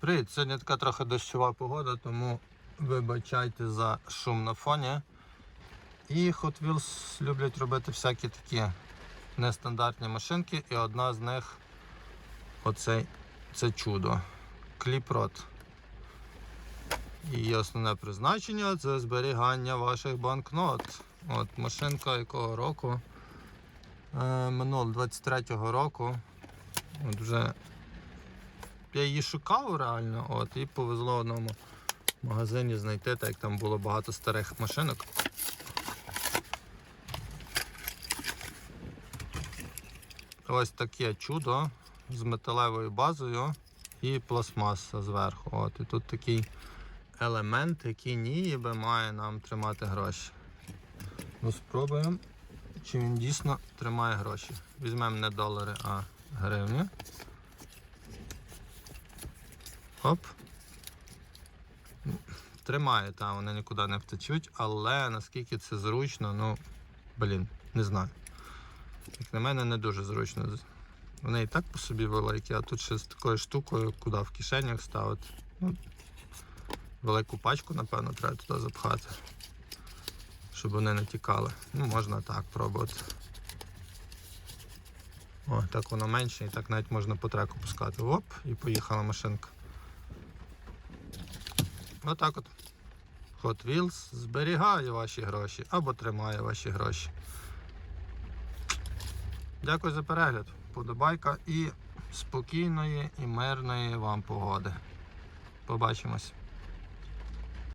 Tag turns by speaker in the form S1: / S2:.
S1: Привіт, сьогодні така трохи дощова погода, тому вибачайте за шум на фоні. І Hot Wheels люблять робити всякі такі нестандартні машинки, і одна з них оцей це чудо. Кліпрот. Її основне призначення це зберігання ваших банкнот. От машинка якого року? Е, минулого 23-го року. От вже я її шукав реально, от, і повезло в одному магазині знайти, так як там було багато старих машинок. Ось таке чудо з металевою базою і пластмаса зверху. От, і тут такий елемент, який ніби має нам тримати гроші. Ну, спробуємо, чи він дійсно тримає гроші. Візьмемо не долари, а гривні. Оп. Тримає там, вони нікуди не втечуть, але наскільки це зручно, ну, блін, не знаю. Як на мене, не дуже зручно. Вони і так по собі великі, а тут ще з такою штукою, куди в кишенях ставити. Ну, велику пачку, напевно, треба туди запхати, щоб вони не тікали. Ну, можна так пробувати. О, так воно менше і так навіть можна по треку пускати. Оп, і поїхала машинка. Отак от. Hot Wheels зберігає ваші гроші або тримає ваші гроші. Дякую за перегляд. Подобайка і спокійної і мирної вам погоди. Побачимось.